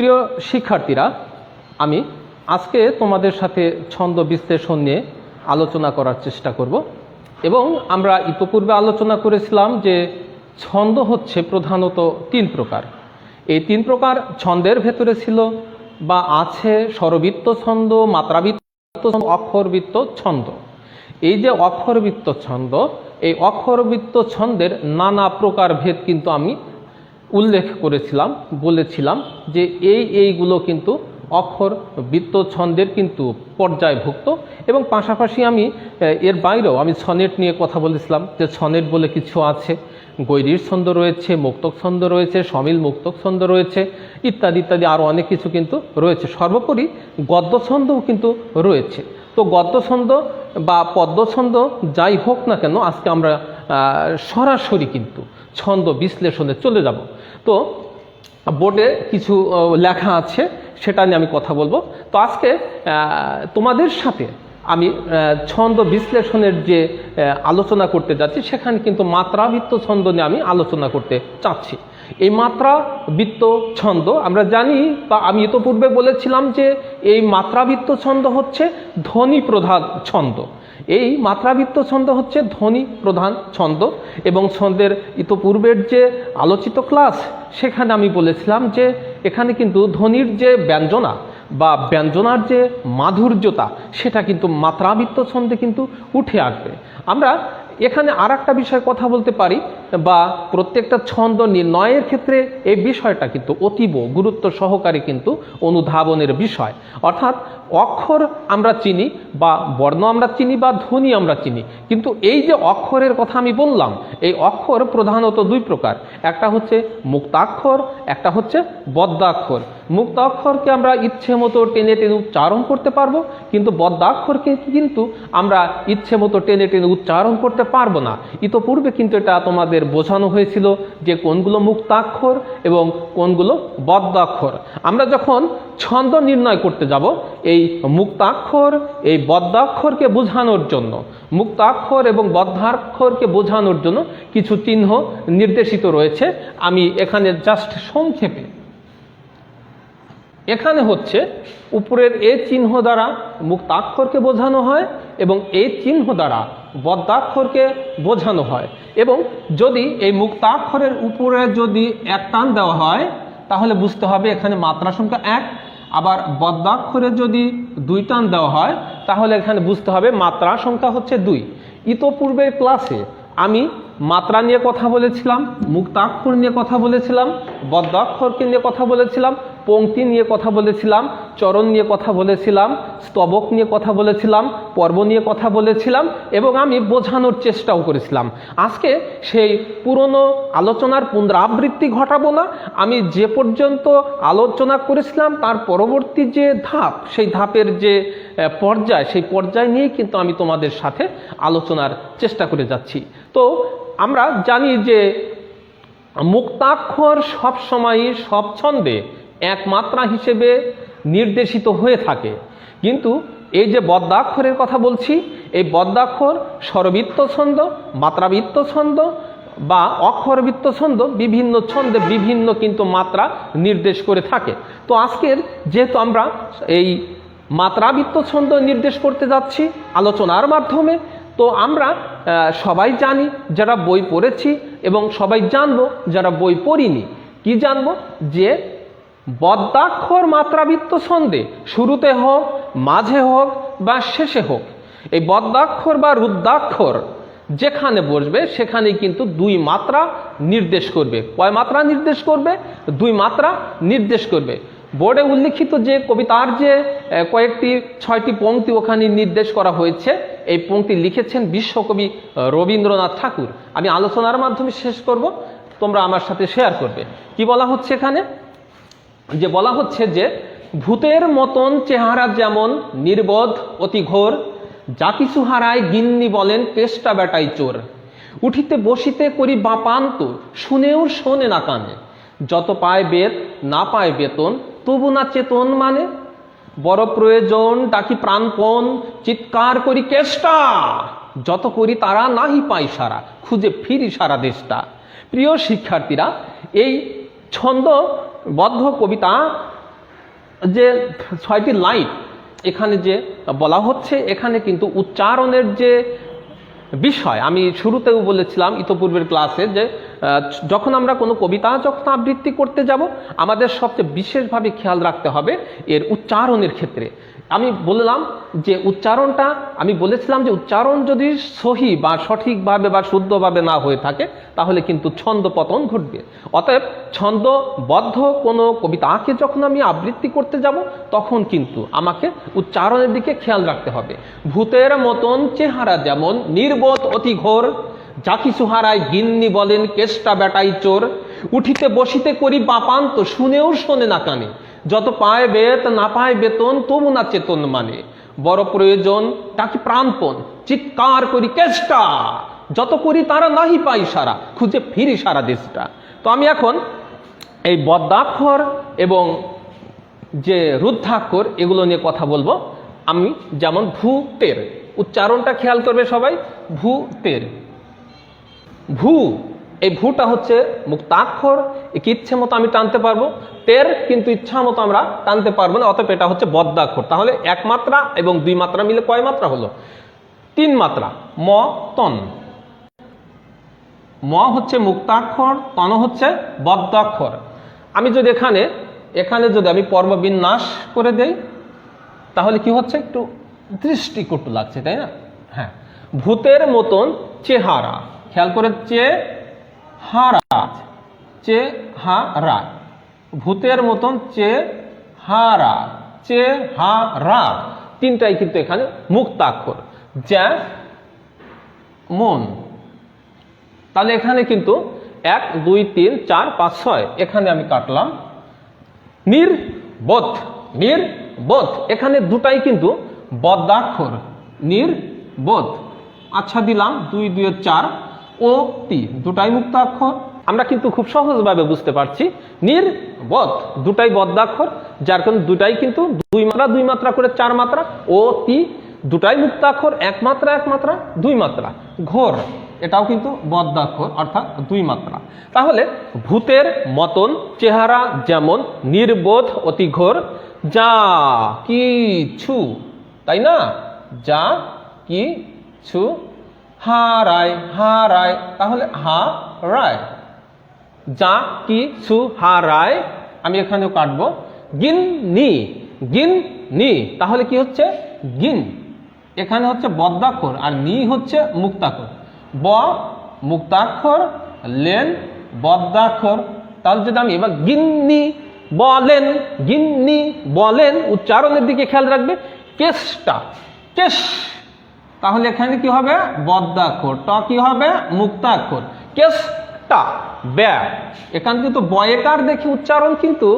প্রিয় শিক্ষার্থীরা আমি আজকে তোমাদের সাথে ছন্দ বিশ্লেষণ নিয়ে আলোচনা করার চেষ্টা করব এবং আমরা ইতোপূর্বে আলোচনা করেছিলাম যে ছন্দ হচ্ছে প্রধানত তিন প্রকার। এই তিন প্রকার ছন্দের ভেতরে ছিল বা আছে স্বরবৃত্ত ছন্দ মাত্রাবৃত্ত ছন্দ, অক্ষরবৃত্ত ছন্দ। এই যে অক্ষরবৃত্ত ছন্দ এই অক্ষরবৃত্ত ছন্দের নানা প্রকার ভেদ কিন্তু আমি উল্লেখ করেছিলাম, বলেছিলাম যে এই এইগুলো কিন্তু অক্ষর বৃত্ত ছন্দের কিন্তু পর্যায়ভুক্ত এবং পাশাপাশি আমি এর বাইরেও আমি সনেট নিয়ে কথা বলেছিলাম যে সনেট বলে কিছু আছে। গৈরীর ছন্দ রয়েছে, মুক্তক ছন্দ রয়েছে, সমিল মুক্তক ছন্দ রয়েছে, ইত্যাদি ইত্যাদি আরও অনেক কিছু কিন্তু রয়েছে। সর্বোপরি গদ্য ছন্দও কিন্তু রয়েছে। তো গদ্য ছন্দ বা পদ্য ছন্দ যাই হোক না কেন, আজকে আমরা সরাসরি কিন্তু ছন্দ বিশ্লেষণে চলে যাব। তো বোর্ডে কিছু লেখা আছে, সেটা নিয়ে আমি কথা বলব। তো আজকে তোমাদের সাথে আমি ছন্দ বিশ্লেষণের যে আলোচনা করতে যাচ্ছি, সেখানে কিন্তু মাত্রাবৃত্ত ছন্দ নিয়ে আমি আলোচনা করতে চাচ্ছি। এই মাত্রা বৃত্ত ছন্দ, আমরা জানি বা আমি ইতোপূর্বে বলেছিলাম যে এই মাত্রাবৃত্ত ছন্দ হচ্ছে ধ্বনি প্রধান ছন্দ। এই মাত্রাবৃত্ত ছন্দ হচ্ছে ধ্বনি প্রধান ছন্দ এবং ছন্দের ইতপূর্বের যে আলোচিত ক্লাস, সেখানে আমি বলেছিলাম যে এখানে কিন্তু ধ্বনির যে ব্যঞ্জনা বা ব্যঞ্জনার যে মাধুর্যতা, সেটা কিন্তু মাত্রাবৃত্ত ছন্দে কিন্তু উঠে আসবে। আমরা এখানে আর একটা বিষয়ে কথা বলতে পারি। বা প্রত্যেকটা ছন্দ নির্ণয়ের ক্ষেত্রে এই বিষয়টা কিন্তু অতীব গুরুত্ব সহকারে কিন্তু অনুধাবনের বিষয়। অর্থাৎ অক্ষর আমরা চিনি বা বর্ণ আমরা চিনি বা ধ্বনি আমরা চিনি। কিন্তু এই যে অক্ষরের কথা আমি বললাম, এই অক্ষর প্রধানত দুই প্রকার। একটা হচ্ছে মুক্তাক্ষর, একটা হচ্ছে বদ্যাক্ষর। মুক্তাক্ষরকে আমরা ইচ্ছে মতো টেনে টেনে উচ্চারণ করতে পারব, কিন্তু বদ্যাক্ষরকে কিন্তু আমরা ইচ্ছে মতো টেনে টেনে উচ্চারণ করতে পারব না। ইতোপূর্বে কিন্তু এটা তোমাদের বোঝানো হয়েছিল যে কোনগুলো মুক্তাক্ষর এবং কোনগুলো বদ্যাক্ষর। আমরা যখন ছন্দ নির্ণয় করতে যাব, এই মুক্তাক্ষর, এই বদ্যাক্ষরকে বোঝানোর জন্য, মুক্তাক্ষর এবং বদ্ধাক্ষরকে বোঝানোর জন্য কিছু চিহ্ন নির্দেশিত রয়েছে, আমি এখানে জাস্ট সংক্ষেপে। এখানে হচ্ছে উপরের এ চিহ্ন দ্বারা মুক্তাক্ষরকে বোঝানো হয় এবং এই চিহ্ন দ্বারা বদ্যাক্ষরকে বোঝানো হয়। এবং যদি এই মুক্তাক্ষরের উপরে যদি এক টান দেওয়া হয়, তাহলে বুঝতে হবে এখানে মাত্রা সংখ্যা এক। আবার বদ্যাক্ষরে যদি দুই টান দেওয়া হয়, তাহলে এখানে বুঝতে হবে মাত্রা সংখ্যা হচ্ছে দুই। ইতোপূর্বের ক্লাসে আমি মাত্রা নিয়ে কথা বলেছিলাম, মুক্তাক্ষর নিয়ে কথা বলেছিলাম, বদ্যাক্ষরকে নিয়ে কথা বলেছিলাম পংক্তি নিয়ে কথা বলেছিলাম, চরণ নিয়ে কথা বলেছিলাম, স্তবক নিয়ে কথা বলেছিলাম, পর্ব নিয়ে কথা বলেছিলাম এবং আমি বোঝানোর চেষ্টাও করেছিলাম। আজকে সেই পুরনো আলোচনার পুনরাবৃত্তি ঘটাবো না। আমি যে পর্যন্ত আলোচনা করেছিলাম, তার পরবর্তী যে ধাপ, সেই ধাপের যে পর্যায়, সেই পর্যায় নিয়েই কিন্তু আমি তোমাদের সাথে আলোচনার চেষ্টা করে যাচ্ছি। তো আমরা জানি যে, মুক্তাক্ষর সব সময়ই সব ছন্দে একমাত্রা হিসেবে নির্দেশিত হয়ে থাকে। কিন্তু এই যে বদ্যাক্ষরের কথা বলছি, এই বদ্যাক্ষর স্বরবৃত্ত ছন্দ মাত্রাবৃত্ত ছন্দ বা অক্ষরবৃত্ত ছন্দ বিভিন্ন ছন্দে বিভিন্ন কিন্তু মাত্রা নির্দেশ করে থাকে। তো আজকের যেহেতু আমরা এই মাত্রাবৃত্ত ছন্দ নির্দেশ করতে যাচ্ছি আলোচনার মাধ্যমে, তো আমরা সবাই জানি যারা বই পড়েছি এবং সবাই জানব যারা বই পড়িনি। কি জানব? যে বদ্যাক্ষর মাত্রাবৃত্ত ছন্দে শুরুতে হোক, মাঝে হোক বা শেষে হোক, এই বদ্যাক্ষর বা রুদ্রাক্ষর যেখানে বসবে, সেখানেই কিন্তু দুই মাত্রা নির্দেশ করবে। কয় মাত্রা নির্দেশ করবে? দুই মাত্রা নির্দেশ করবে। বোর্ডে উল্লিখিত যে কবিতার যে কয়েকটি, ছয়টি পংক্তি ওখানে নির্দেশ করা হয়েছে, এই পংক্তি লিখেছেন বিশ্বকবি রবীন্দ্রনাথ ঠাকুর। আমি আলোচনার মাধ্যমে শেষ করব, তোমরা আমার সাথে শেয়ার করবে। কি বলা হচ্ছে এখানে? যে বলা হচ্ছে যে, ভূতের মতন চেহারা যেমন নির্বোধ, অতি ঘোর যা কিছু গিন্নি বলেন, পেষ্টা বেটাই চোর। উঠিতে বসিতে করি বাপান্ত শুনেও শোনে না কানে। যত পায় বেত, না পায় বেতন, তবু না চেতন মানে? বড় প্রয়োজন ডাকি প্রাণপণ, চিৎকার করি কেষ্টা। যত করি তারা নাহি পাই সারা, খুঁজে ফিরি সারা দেশটা। প্রিয় শিক্ষার্থীরা, এই ছন্দবদ্ধ কবিতা যে ছয়টি লাইন এখানে যে বলা হচ্ছে, এখানে কিন্তু উচ্চারণের যে বিষয়, আমি শুরুতেও বলেছিলাম ইতোপূর্বের ক্লাসে যে যখন আমরা কোনো কবিতা যখন আবৃত্তি করতে যাব, আমাদের সবচেয়ে বিশেষভাবে খেয়াল রাখতে হবে এর উচ্চারণের ক্ষেত্রে। আমি বললাম যে উচ্চারণটা, আমি বলেছিলাম যে উচ্চারণ যদি সহি বা সঠিকভাবে বা শুদ্ধভাবে না হয়ে থাকে, তাহলে কিন্তু ছন্দ পতন ঘটবে। অতএব ছন্দবদ্ধ কোনো কবিতাকে যখন আমি আবৃত্তি করতে যাব, তখন কিন্তু আমাকে উচ্চারণের দিকে খেয়াল রাখতে হবে। ভূতের মতন চেহারা যেমন, নির্বোধ অতি ঘোর যা কিছু হারায় গিন্নি বলেন, কেষ্টা বেটাই চোর, উঠিতে বসিতে করি বাপান তো শুনেও শোনে না কানে। যত পায় বেত, না পায় বেতন, তবু না চেতন মানে। বড় প্রয়োজন তাকে প্রাণপণ, চিৎকার করি, কেষ্টা, যত করি তারা নাহি পাই সারা, খুঁজে ফিরি সারা দেশটা। তো আমি এখন এই বদ্যাক্ষর এবং যে রুদ্ধাক্ষর, এগুলো নিয়ে কথা বলব। আমি যেমন ভূতের, উচ্চারণটা খেয়াল করবে সবাই, ভূতের। ভূ, এই ভূটা হচ্ছে মুক্তাক্ষর, একে ইচ্ছে মতো আমি টানতে পারব। তের কিন্তু ইচ্ছা মতো আমরা টানতে পারব না, অতএব এটা হচ্ছে বদ্যাক্ষর। তাহলে এক মাত্রা এবং দুই মাত্রা মিলে কয় মাত্রা হলো? তিন মাত্রা, ম, তন। ম হচ্ছে মুক্তাক্ষর, তন হচ্ছে বদ্যাক্ষর। আমি যদি এখানে এখানে যদি আমি পর্ববিন্যাস করে দেই, তাহলে কি হচ্ছে? একটু দৃষ্টিকটু লাগছে, তাই না? হ্যাঁ। ভূতের মতন চেহারা। খেয়াল করে চে হারা চে হারা ভূতের মতন চে হারা চে হারা তিনটাই কিন্তু এখানে মুক্তাক্ষর। যা মন। তাহলে এখানে কিন্তু এক, দুই, তিন, চার, পাঁচ, ছয়, এখানে আমি কাটলাম। নির্বোধ নির্বোধ। এখানে দুটাই কিন্তু বদ্যাক্ষর। নির্বোধ। আচ্ছা দিলাম দুই দুই, চার। ও তি দুটাই মুক্তাক্ষর। আমরা কিন্তু খুব সহজভাবে বুঝতে পারছি নির্বোধ দুটাই বদ্যাক্ষর, যার কারণে দুটাই কিন্তু দুই মাত্রা দুই মাত্রা করে চার মাত্রা, ও, তি দুটাই মুক্তাক্ষর, এক মাত্রা এক মাত্রা, দুই মাত্রা। ঘোর, এটাও কিন্তু বদ্যাক্ষর, অর্থাৎ দুই মাত্রা। তাহলে ভূতের মতন চেহারা যেমন নির্বোধ, অতি ঘোর, যা কিছু তাই না? যা কিছু হারায় হারায়, তাহলে হা রায় যা, কি কিছু হারায়, আমি এখানেও কাটবো। গিন নি গিন নি তাহলে কি হচ্ছে? গিন। এখানে হচ্ছে বদ্যাক্ষর, আর নি হচ্ছে মুক্তাক্ষর। ব, মুক্তাক্ষর, লেন, বদ্যাক্ষর। তাহলে যদি আমি এবার গিন্নি বলেন গিন্নি বলেন, উচ্চারণের দিকে খেয়াল রাখবে কেসটা কেশ তাহলে এখানে কি হবে? বদ্যাক্ষর। ট কি হবে? মুক্তাক্ষর। কেসটা ব্যা এখানে কিন্তু বয়েকার দেখি উচ্চারণ কিন্তু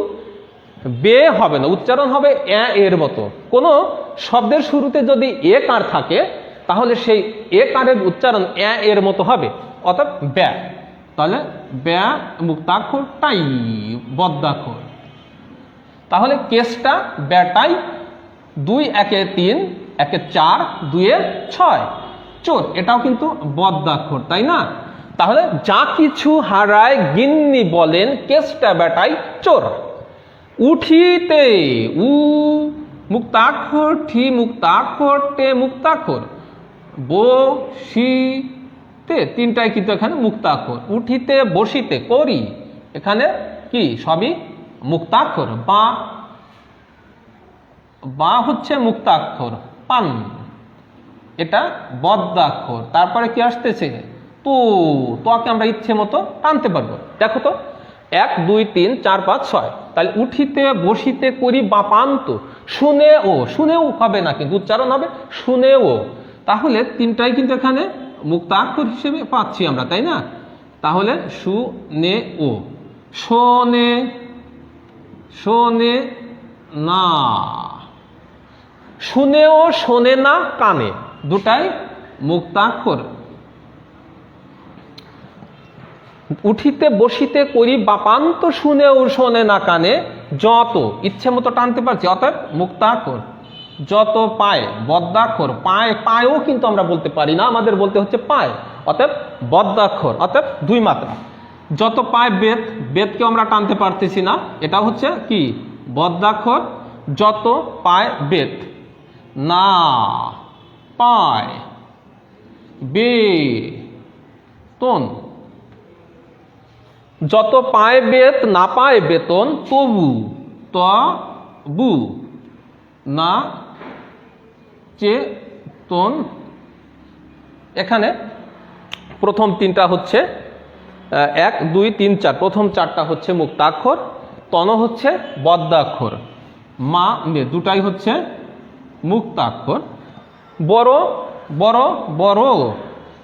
বে হবে না। উচ্চারণ হবে এ এর মতো। কোনো শব্দের শুরুতে যদি এ কার থাকে, তাহলে সেই এ কারের উচ্চারণ এ এর মতো হবে। অর্থাৎ ব্যা তাহলে ব্যা মুক্তাক্ষর টাই, বদ্যাক্ষর। তাহলে কেসটা ব্যাটাই দুই, একে, তিন একে চার দুইয়ে ছয়। চোর, এটাও কিন্তু বদ্যাক্ষর তাই না? তাহলে যা কিছু হারায় গিন্নি বলেন কেসটা ব্যাটাই চোর। উঠিতে উ, মুক্তাক্ষর, ঠি মুক্তাক্ষর টে মুক্তাক্ষর। বসিতে তিনটাই কিন্তু এখানে মুক্তাক্ষর। উঠিতে, বসিতে, করি। এখানে কি? সবই মুক্তাক্ষর। বা বা হচ্ছে মুক্তাক্ষর। পান। এটা বদ্যাক্ষর তারপরে কি আসতেছে? তো তোকে আমরা ইচ্ছে মতো টানতে পারব। দেখো তো, এক, দুই, তিন, চার, পাঁচ, ছয়। তাহলে উঠিতে, বসিতে করি বাপান্ত। শুনে ও শুনেও হবে না কিন্তু উচ্চারণ হবে, শুনেও। তাহলে তিনটাই কিন্তু এখানে মুক্তাক্ষর হিসেবে পাচ্ছি আমরা, তাই না? তাহলে সু নে ও শোনে শোনে না। শুনেও শোনে না কানে। দুটাই মুক্তাক্ষর। উঠিতে বসিতে করি বাপান্ত শুনেও শোনে না কানে, যত, ইচ্ছে মতো টানতে পারছি অর্থাৎ মুক্তাক্ষর। যত পায়, বদ্যাক্ষর, পায়, পায়ও কিন্তু আমরা বলতে পারি না, আমাদের বলতে হচ্ছে পায়। অতএব বদ্যাক্ষর, অতএব দুই মাত্রা। যত পায় বেদ বেদকে আমরা টানতে পারতেছি না এটা হচ্ছে কি? বদ্যাক্ষর, যত পায় বেত না, পায়। বেতন যত পায় বেত, না পায় বেতন, তবু তবু না চেতন এখানে প্রথম তিনটা হচ্ছে এক, দুই, তিন, চার। প্রথম চারটা হচ্ছে মুক্তাক্ষর, তন হচ্ছে বদ্যাক্ষর। মে দুটাই হচ্ছে মুক্তাক্ষর। বড় বড় বড়।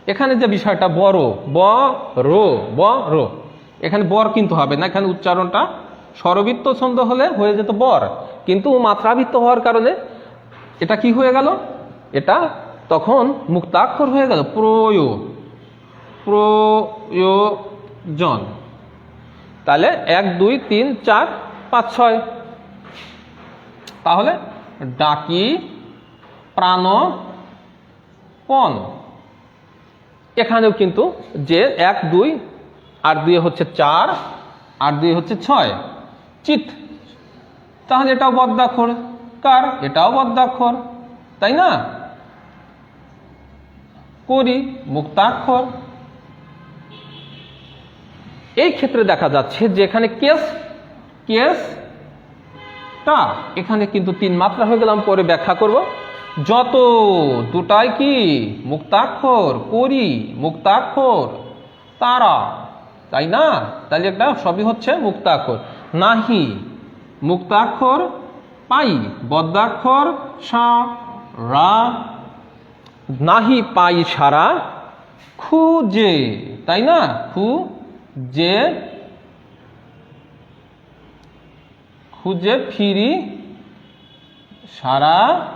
এখানে যে বিষয়টা বড়, ব, রো ব, রো। এখানে বর কিন্তু হবে না, এখানে উচ্চারণটা স্বরবৃত্ত ছন্দ হলে হয়ে যেত বর। কিন্তু মাত্রাবৃত্ত হওয়ার কারণে এটা কি হয়ে গেল? এটা তখন মুক্তাক্ষর হয়ে গেল, প্রয়, প্রয়োজন। তাহলে এক, দুই, তিন, চার, পাঁচ, ছয়। তাহলে ডাকি প্রাণ পণ এখানেও কিন্তু যে এক, দুই, আর দুই হচ্ছে চার, আর দুই হচ্ছে ছয়। চিত। তাহলে এটাও বদ্যাক্ষর কার? এটাও বদ্যাক্ষর তাই না? করি মুক্তাক্ষর। এই ক্ষেত্রে দেখা যাচ্ছে যে এখানে কেস কেস টা এখানে কিন্তু তিন মাত্রা হয়ে গেলাম, পরে ব্যাখ্যা করব। যত দুটাই কি মুক্তাক্ষর, করি মুক্তাক্ষর, তারা, তাই না? তাহলে একটা সবই হচ্ছে মুক্তাক্ষর। নাহি, মুক্তাক্ষর, পাই বদ্যাক্ষর সা, রা, নাহি, পাই, সারা খুঁজে তাই না? খুঁজে খুঁজে ফিরি সারা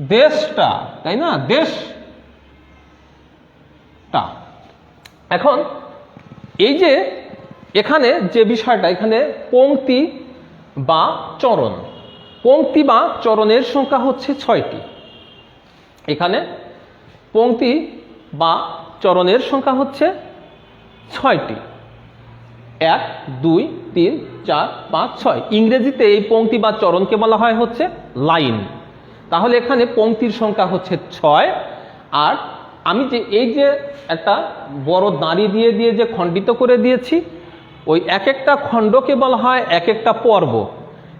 দেশটা, তাই না? দেশটা। এখন এই যে এখানে যে বিষয়টা, এখানে পংক্তি বা চরণ। পংক্তি বা চরণের সংখ্যা হচ্ছে ছয়টি। এখানে পংক্তি বা চরণের সংখ্যা হচ্ছে ছয়টি। এক, দুই তিন, চার, পাঁচ, ছয়। ইংরেজিতে এই পংক্তি বা চরণকে বলা হয় হচ্ছে লাইন। তাহলে এখানে পংক্তির সংখ্যা হচ্ছে ছয়। আর আমি যে এই যে একটা বড় দাঁড়ি দিয়ে দিয়ে যে খণ্ডিত করে দিয়েছি, ওই এক একটা খণ্ডকে বলা হয় এক একটা পর্ব।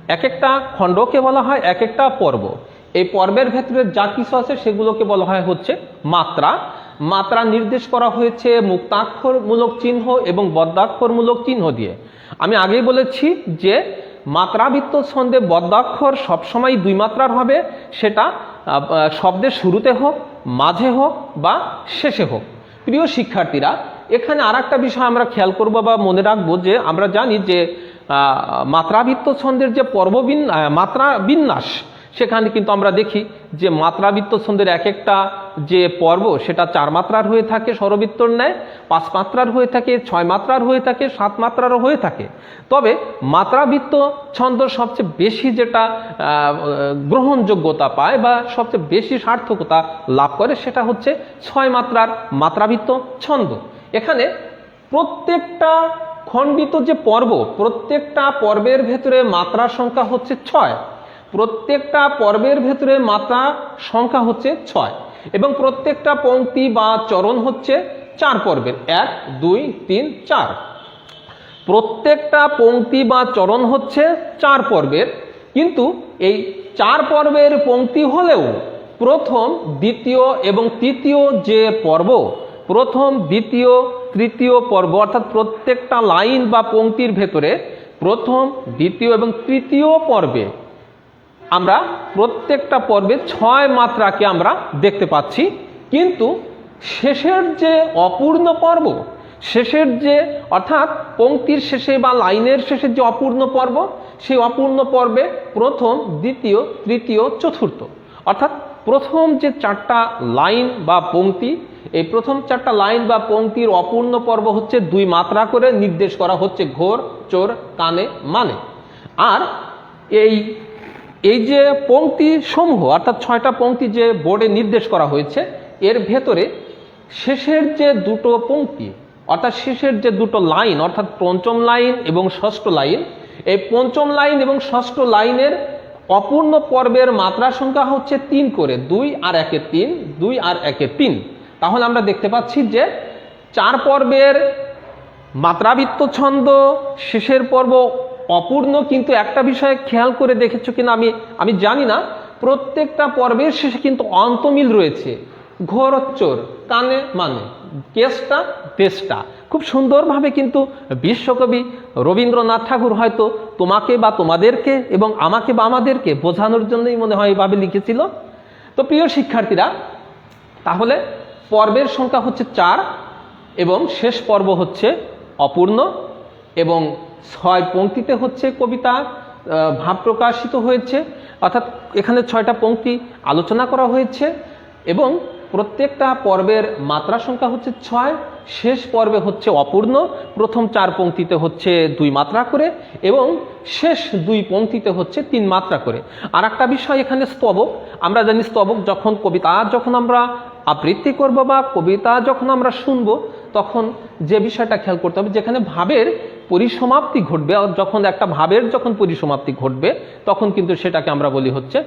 এক একটা খণ্ডকে বলা হয় এক একটা পর্ব। এই পর্বের ভেতরে যা কিছু আছে সেগুলোকে বলা হয় হচ্ছে মাত্রা। মাত্রা নির্দেশ করা হয়েছে মুক্তাক্ষরমূলক চিহ্ন এবং বদ্যাক্ষরমূলক চিহ্ন দিয়ে। আমি আগেই বলেছি যে মাত্রাবৃত্ত ছন্দে বদ্যাক্ষর সবসময় দুই মাত্রার হবে, সেটা শব্দের শুরুতে হোক, মাঝে হোক বা শেষে হোক। প্রিয় শিক্ষার্থীরা, এখানে আর একটা বিষয় আমরা খেয়াল করব বা মনে রাখব যে আমরা জানি যে মাত্রাবৃত্ত ছন্দের যে পর্ববিন মাত্রা বিন্যাস সেখানে কিন্তু আমরা দেখি যে মাত্রাবৃত্ত ছন্দের এক একটা যে পর্ব, সেটা চার মাত্রার হয়ে থাকে স্বরবৃত্তর ন্যায়, পাঁচ মাত্রার হয়ে থাকে, ছয় মাত্রার হয়ে থাকে, সাত মাত্রারও হয়ে থাকে। তবে মাত্রাবৃত্ত ছন্দ সবচেয়ে বেশি যেটা গ্রহণযোগ্যতা পায় বা সবচেয়ে বেশি সার্থকতা লাভ করে সেটা হচ্ছে ছয় মাত্রার মাত্রাবৃত্ত ছন্দ। এখানে প্রত্যেকটা খণ্ডিত যে পর্ব, প্রত্যেকটা পর্বের ভেতরে মাত্রার সংখ্যা হচ্ছে ছয়। প্রত্যেকটা পর্বের ভেতরে মাত্রা সংখ্যা হচ্ছে ছয় এবং প্রত্যেকটা পংক্তি বা চরণ হচ্ছে চার পর্বের, এক, দুই, তিন, চার। প্রত্যেকটা পংক্তি বা চরণ হচ্ছে চার পর্বের, কিন্তু এই চার পর্বের পংক্তি হলেও প্রথম, দ্বিতীয় এবং তৃতীয় যে পর্ব, প্রথম, দ্বিতীয়, তৃতীয় পর্ব, অর্থাৎ প্রত্যেকটা লাইন বা পংক্তির ভেতরে প্রথম, দ্বিতীয় এবং তৃতীয় পর্বে আমরা প্রত্যেকটা পর্বে ছয় মাত্রাকে আমরা দেখতে পাচ্ছি। কিন্তু শেষের যে অপূর্ণ পর্ব, শেষের যে, অর্থাৎ পঙ্ক্তির শেষে বা লাইনের শেষে যে অপূর্ণ পর্ব, সেই অপূর্ণ পর্বে প্রথম, দ্বিতীয়, তৃতীয়, চতুর্থ। অর্থাৎ প্রথম যে চারটা লাইন বা পঙ্ক্তি, এই প্রথম চারটা লাইন বা পংক্তির অপূর্ণ পর্ব হচ্ছে দুই মাত্রা করে নির্দেশ করা হচ্ছে ঘোর, চোর, কানে মানে। আর এই এই যে পংক্তি সমূহ অর্থাৎ ছয়টা পংক্তি যে বোর্ডে নির্দেশ করা হয়েছে, এর ভেতরে শেষের যে দুটো পংক্তি, অর্থাৎ শেষের যে দুটো লাইন, অর্থাৎ পঞ্চম লাইন এবং ষষ্ঠ লাইন, এই পঞ্চম লাইন এবং ষষ্ঠ লাইনের অপূর্ণ পর্বের মাত্রা সংখ্যা হচ্ছে তিন করে, দুই আর একে তিন, দুই আর একে তিন। তাহলে আমরা দেখতে পাচ্ছি যে চার পর্বের মাত্রাবৃত্ত ছন্দ, শেষের পর্ব অপূর্ণ কিন্তু একটা বিষয়ে খেয়াল করে দেখেছ কিনা আমি আমি জানি না। প্রত্যেকটা পর্বের শেষে কিন্তু অন্তমিল রয়েছে। ঘোরচ্চর কানে মানে কেসটা, দেশটা। খুব সুন্দরভাবে কিন্তু বিশ্বকবি রবীন্দ্রনাথ ঠাকুর হয়তো তোমাকে বা তোমাদেরকে এবং আমাকে বা আমাদেরকে বোঝানোর জন্যই মনে হয় এভাবে লিখেছিল। তো প্রিয় শিক্ষার্থীরা, তাহলে পর্বের সংখ্যা হচ্ছে চার এবং শেষ পর্ব হচ্ছে অপূর্ণ এবং ছয় পংক্তিতে হচ্ছে কবিতা ভাব প্রকাশিত হয়েছে। অর্থাৎ এখানে ছয়টা পঙ্ক্তি আলোচনা করা হয়েছে এবং প্রত্যেকটা পর্বের মাত্রা সংখ্যা হচ্ছে ছয়, শেষ পর্বে হচ্ছে অপূর্ণ, প্রথম চার পঙ্ক্তিতে হচ্ছে দুই মাত্রা করে এবং শেষ দুই পঙ্ক্তিতে হচ্ছে তিন মাত্রা করে। আর একটা বিষয় এখানে স্তবক, আমরা জানি স্তবক যখন কবিতা যখন আমরা আবৃত্তি করব বা কবিতা যখন আমরা শুনব, তখন যে বিষয়টা খেয়াল করতে হবে, যেখানে ভাবের পরিসমাপ্তি ঘটবে যখন একটা ভাবের যখন পরিসমাপ্তি ঘটবে, তখন কিন্তু সেটাকে আমরা বলি হচ্ছে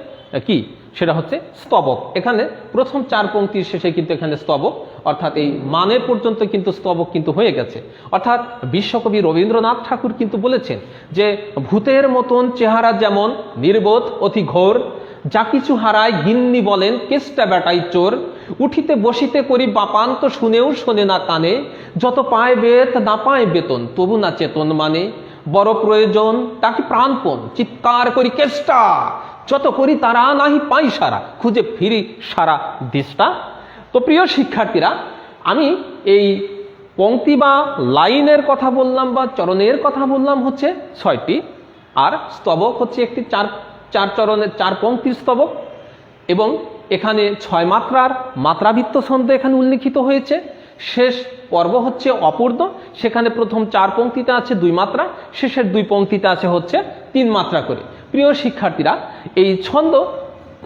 কি? সেটা হচ্ছে স্তবক। এখানে প্রথম চার পংক্তির শেষে কিন্তু এখানে স্তবক, অর্থাৎ এই মানে পর্যন্ত কিন্তু স্তবক কিন্তু হয়ে গেছে। অর্থাৎ বিশ্বকবি রবীন্দ্রনাথ ঠাকুর কিন্তু বলেছেন যে, ভূতের মতন চেহারা যেমন নির্বোধ অতি ঘোর, যা কিছু হারায় গিন্নি বলেন, কেষ্টা বেটাই চোর উঠিতে বসিতে করি বাপান তো শুনেও শোনে না কানে। যত পায় বেত, না পায় বেতন, তবু না চেতন মানে। বড় প্রয়োজন তাকে প্রাণপণ, চিৎকার করি কেষ্টা। যত করি তারা নাহি পাই সারা, খুঁজে ফিরি সারা দেশটা। তো প্রিয় শিক্ষার্থীরা, আমি এই পংক্তি বা লাইনের কথা বললাম বা চরণের কথা বললাম হচ্ছে ছয়টি। আর স্তবক হচ্ছে একটি চার চার চরণের চার পংক্তির স্তবক এবং এখানে ছয় মাত্রার মাত্রাবৃত্ত ছন্দ এখানে উল্লিখিত হয়েছে। শেষ পর্ব হচ্ছে অপূর্ণ। সেখানে প্রথম চার পঙ্ক্তিতে আছে দুই মাত্রা, শেষের দুই পঙ্ক্তিতে আছে হচ্ছে তিন মাত্রা করে। প্রিয় শিক্ষার্থীরা, এই ছন্দ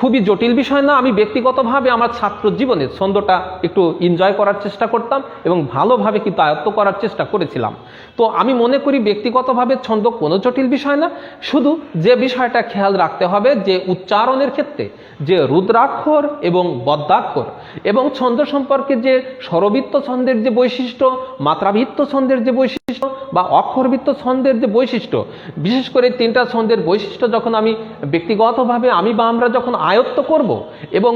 খুবই জটিল বিষয় না, আমি ব্যক্তিগতভাবে আমার ছাত্র জীবনে ছন্দটা একটু এনজয় করার চেষ্টা করতাম এবং ভালোভাবে কিন্তু আয়ত্ত করার চেষ্টা করেছিলাম। তো আমি মনে করি ব্যক্তিগতভাবে ছন্দ কোনো জটিল বিষয় না, শুধু যে বিষয়টা খেয়াল রাখতে হবে যে উচ্চারণের ক্ষেত্রে যে রুদ্রাক্ষর এবং বদ্যাক্ষর এবং ছন্দ সম্পর্কে যে স্বরবৃত্ত ছন্দের যে বৈশিষ্ট্য, মাত্রাবৃত্ত ছন্দের যে বৈশিষ্ট্য বা অক্ষরবৃত্ত ছন্দের যে বৈশিষ্ট্য, বিশেষ করে তিনটা ছন্দের বৈশিষ্ট্য যখন আমি ব্যক্তিগতভাবে আমি বা আমরা যখন আয়ত্ত করব এবং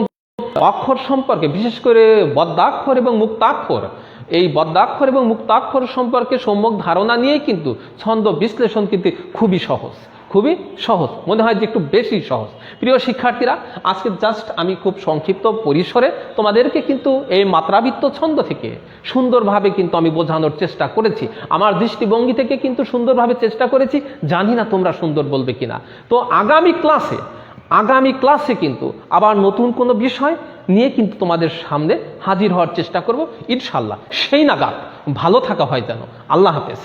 অক্ষর সম্পর্কে, বিশেষ করে বদ্যাক্ষর এবং মুক্তাক্ষর, এই বদ্যাক্ষর এবং মুক্তাক্ষর সম্পর্কে সম্যক ধারণা নিয়েই কিন্তু ছন্দ বিশ্লেষণ কিন্তু খুবই সহজ খুবই সহজ, মনে হয় যে একটু বেশি সহজ। প্রিয় শিক্ষার্থীরা, আজকে জাস্ট আমি খুব সংক্ষিপ্ত পরিসরে তোমাদেরকে কিন্তু এই মাত্রাবৃত্ত ছন্দ থেকে সুন্দরভাবে কিন্তু আমি বোঝানোর চেষ্টা করেছি। আমার দৃষ্টিভঙ্গি থেকে কিন্তু সুন্দরভাবে চেষ্টা করেছি। জানি না তোমরা সুন্দর বলবে কিনা। তো আগামী ক্লাসে আগামী ক্লাসে কিন্তু আবার নতুন কোনো বিষয় নিয়ে কিন্তু তোমাদের সামনে হাজির হওয়ার চেষ্টা করব ইনশাল্লাহ সেই নাগাদ ভালো থাকা হয় যেন। আল্লাহ হাফেজ।